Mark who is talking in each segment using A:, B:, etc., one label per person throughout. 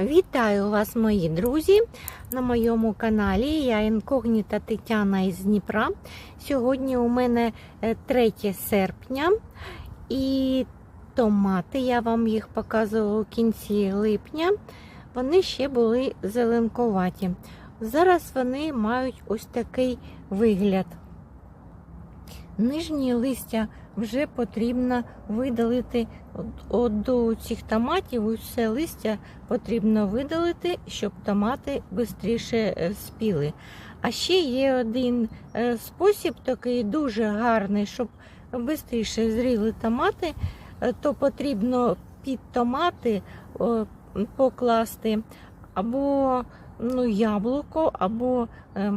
A: Вітаю вас, мої друзі, на моєму каналі. Я інкогніта Тетяна із Дніпра. Сьогодні у мене е, 3 серпня і томати, я вам їх показувала у кінці липня. Вони ще були зеленкуваті. Зараз вони мають ось такий вигляд. Нижні листя вже потрібно видалити от, до цих томатів. Усе листя потрібно видалити, щоб томати швидше спіли. А ще є один е, спосіб, такий дуже гарний, щоб швидше зріли томати, е, то потрібно під томати покласти або ну, яблуко, або е,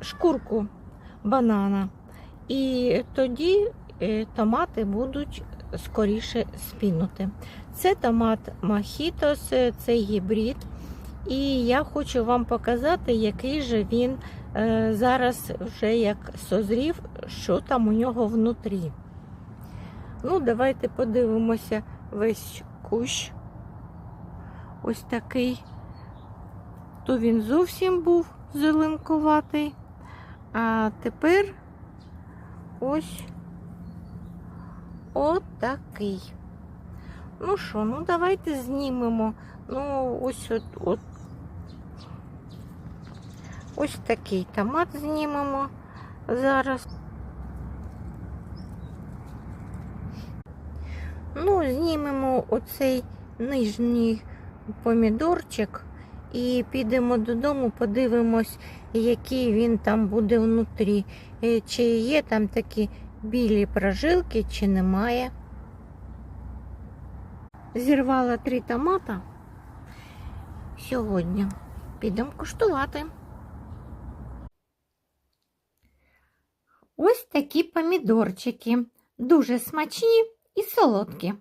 A: шкурку банана. І тоді е, томати будуть скоріше спінути. Це томат Мохітос, це гібрид. І я хочу вам показати, який же він е, зараз вже як созрів, що там у нього внутрі. Ну, давайте подивимося весь кущ. Ось такий. То він зовсім був зеленкуватий. А тепер ось отакий. Ну що, ну давайте знімемо. Ну, ось от, от. Ось такий томат знімемо зараз. Ну, знімемо оцей нижній помідорчик і підемо додому, подивимось, який він там буде внутрі. Е, Чи є там такі білі прожилки, чи немає. Зірвала три томата сьогодні. Підемо куштувати. Ось такі помідорчики. Дуже смачні і солодкі.